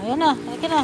Ayan na, ayan na.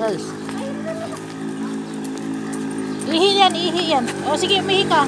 Guys. Ihi yan, ihi yan. O sige, umihi ka.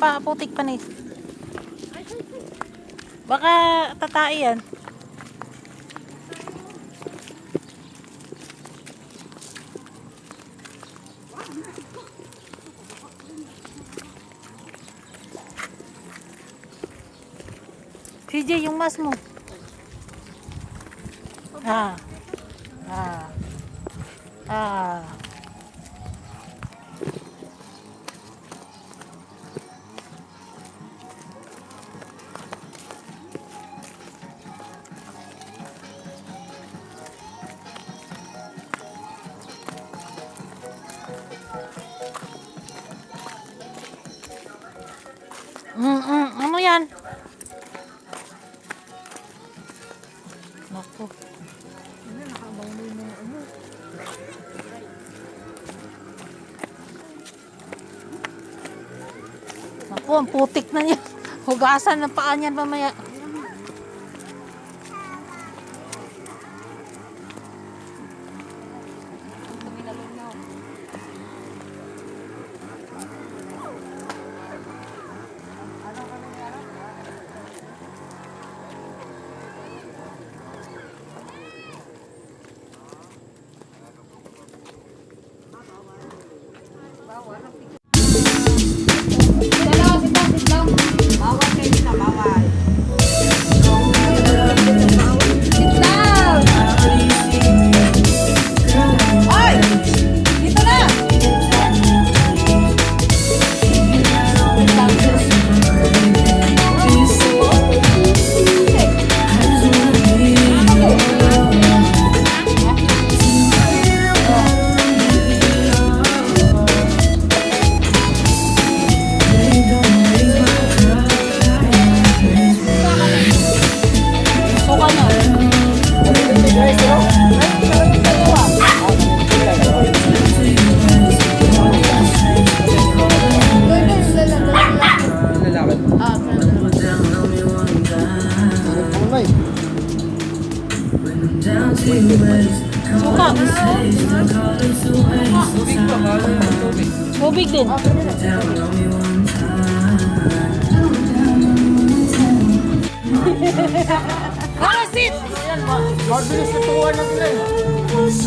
Pa, putik pa ni. Baka tatai yan. CJ, yung mas mo. Ah. Ah. Ah. Naku, ang putik na niya. Hugasan ng paa niyan mamaya. Suka. Tubig din. Parasit! Mabilis na sila eh.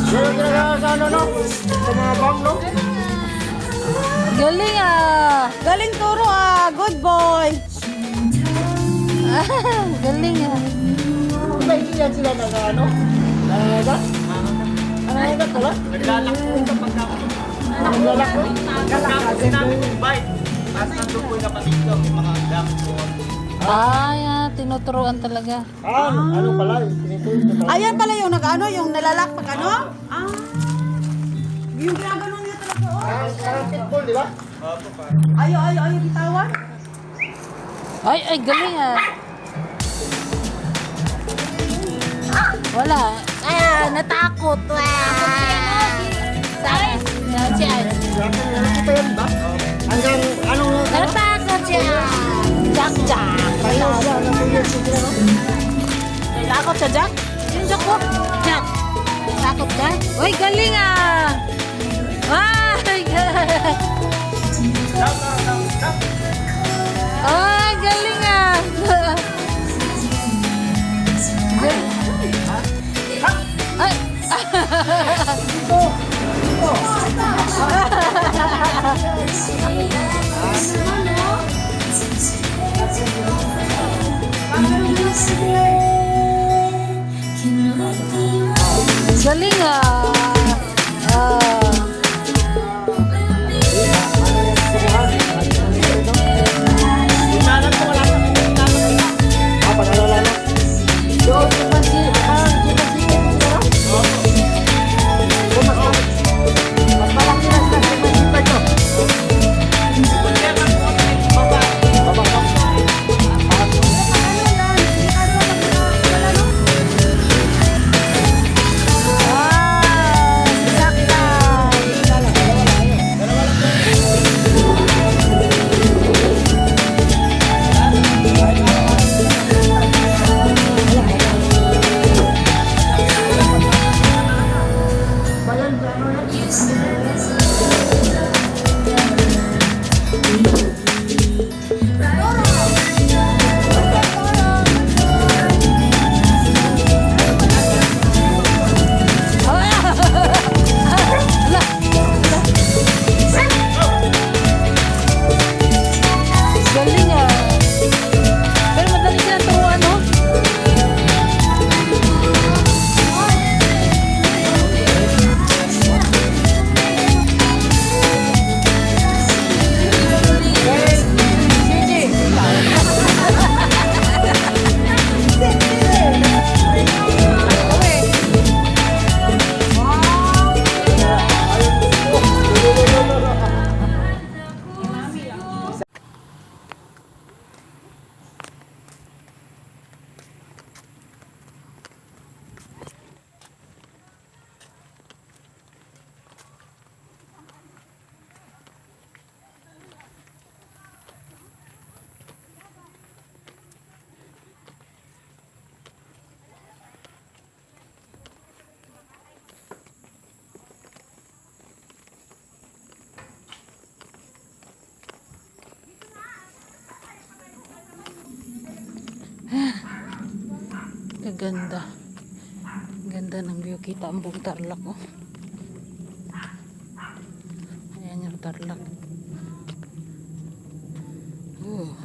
Pero ginagawa sa ano no? Sa mga bang no? Galing ah! Galing turo ah! Good boy! Galing ah! Ba hindi yan sila nag ano? Nangangagat? Nangangagat pala? Naglalak po kapag ako. Naglalak ko? Tapos namin yung bite. Tapos nandun po na dito mga dam po. Ay, ah, tinuturuan talaga. Ah, ano pala? Tinituloy ko talaga. Ayan pala yung nag-ano, yung nalalakpak ano? Ah. Yung ginagano niya talaga, oh. Ah, Parang pitbull, di ba? Opo pa. Ayaw, ayaw, ayaw bitawan. Ay, ay, galing ah! Wala. Natakot. Ah. Sakit. Siya. Nakita yan ba? Hanggang anong Natakot siya. Jack, Jack. Tayo siya, natuyot siya Jack? Yung Jack ko? Jack. Takot ka? Uy, galing ah! Ay. Ay, galing ah! Kaganda. Ganda ng view. Kita ang buong tarlac, oh. Ayan yung tarlac. Oh.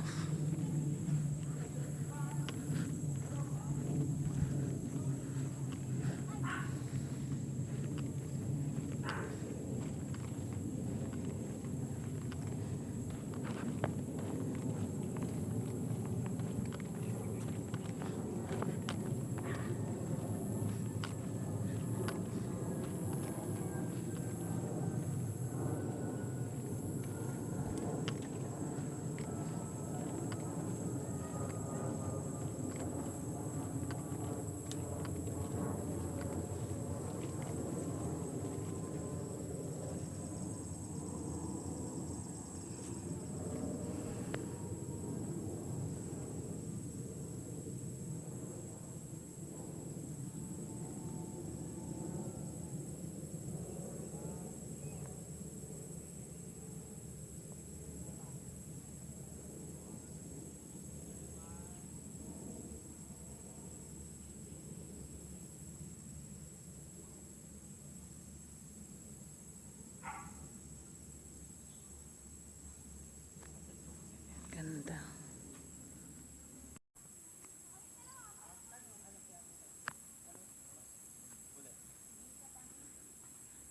Ganda.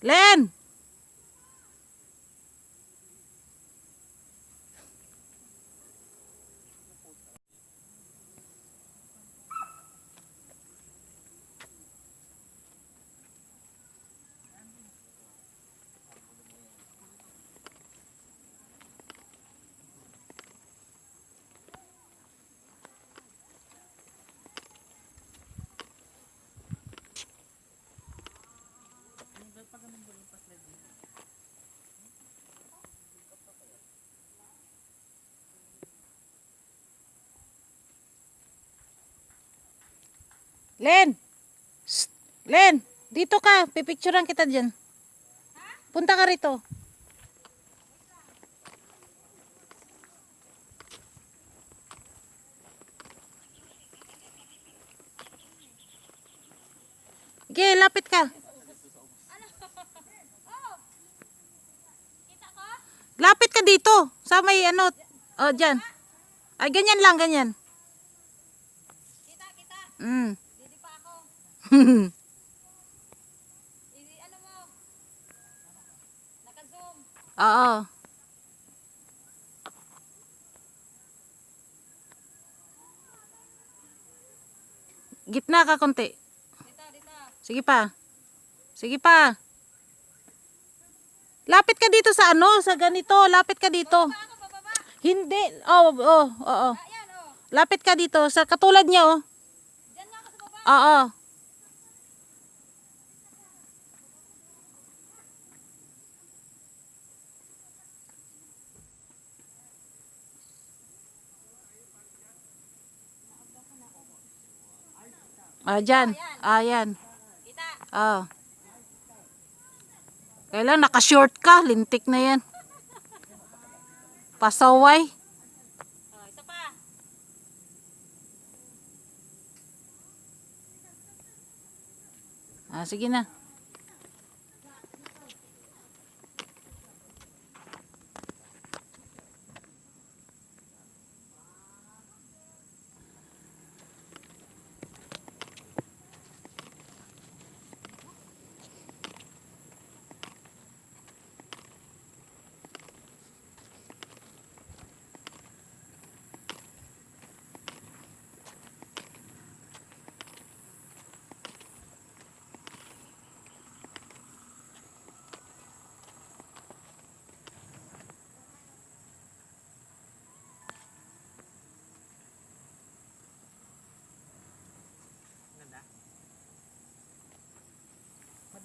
Len! Len! Shh! Len! Dito ka. Pipicturean kita dyan. Punta ka rito. Sige, lapit ka. Lapit ka dito. Sa may ano. Oh, dyan. Ay, ganyan lang, ganyan. Kita, kita. Mm. Idi, ano mo? Naka-zoom. Oo. Gitna ka konti. Dito, dito. Sige pa. Sige pa. Lapit ka dito sa ano, sa ganito. Lapit ka dito. Ako, bababa. Hindi. Oh, oh, oo. Ayan, oh. Lapit ka dito sa katulad niya, oh. Diyan nga ako sa baba. Oo. Ah, dyan. Ah, yan. Kita. Oh. Kailan naka-short ka, lintik na yan. Pasaway. Ah, sige na.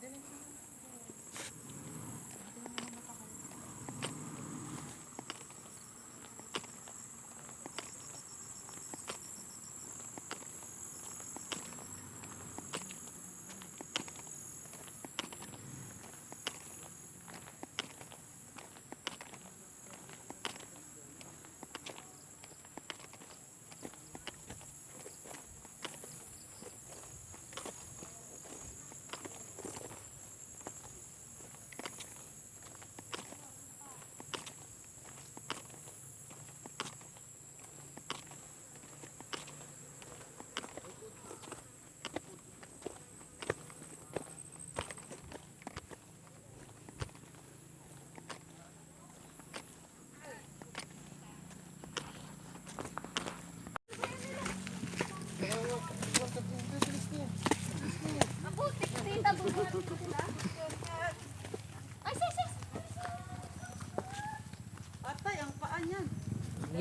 Deben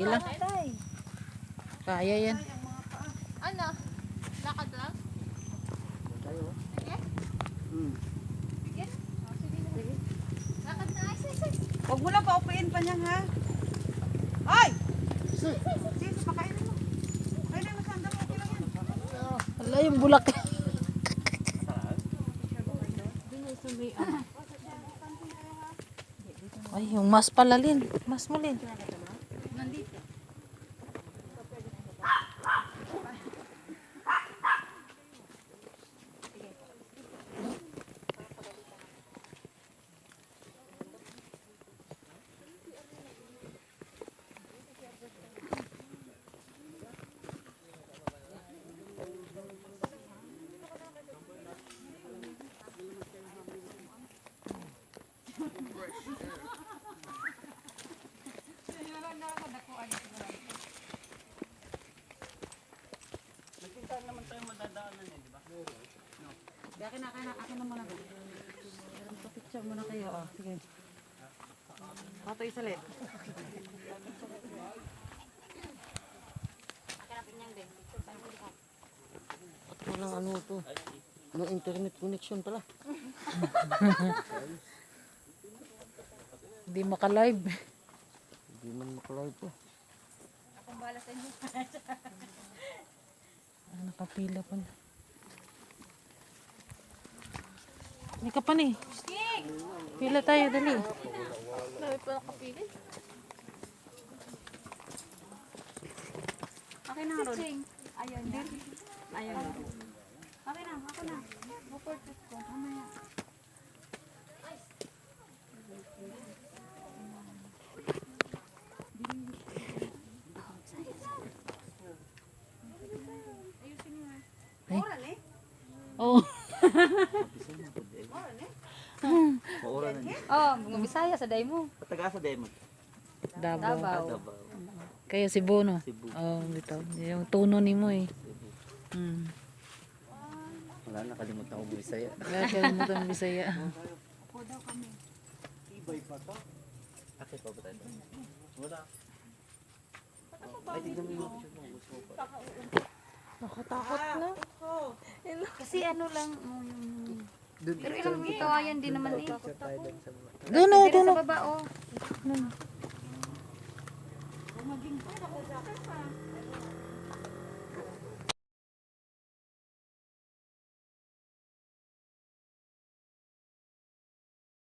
Sige lang. Kaya yan. Ano? Lakad lang? Sige? Sige? Oh, sige. Lakad na. Ay, sige, sige. Huwag mo lang paupuin pa niya, ha? Ay! Sige, pakainin mo. Kainin mo, sandal. Okay lang yan. Wala yung bulak. Ay, yung mas pala, Lin. Mas mo, Lin. Akin na, akin na, akin na muna. Picture muna kayo, oh. Sige. Ato isalit. Walang ano to. Ano internet connection pala. Hindi maka-live. Hindi man makalive to. Ah, nakapila pa na. Hindi ka pa ni. Pila tayo, dali. Dami pa nakapili. Akin na, Rod. Ayun din. Ayun. Akin na, ako na. Buportit ko. Mamaya. Maura na niya. Oh, mga Bisaya sa day mo. Pataga sa demo. Davao. Davao. Davao. Kaya Cebu, no? Cebu. Oo, oh, dito. Yung tono ni mo eh. Hmm. Wala, nakalimutan ko Bisaya. Kaya kalimutan mo Bisaya. Akit pa ba tayo? Wala. Ay, tignan mo yung. Gusto mo pa. Nakatakot na. Kasi ano lang, um, pero ilang kawayan din naman eh. Doon, no, Pero doon, no. sa baba, oh.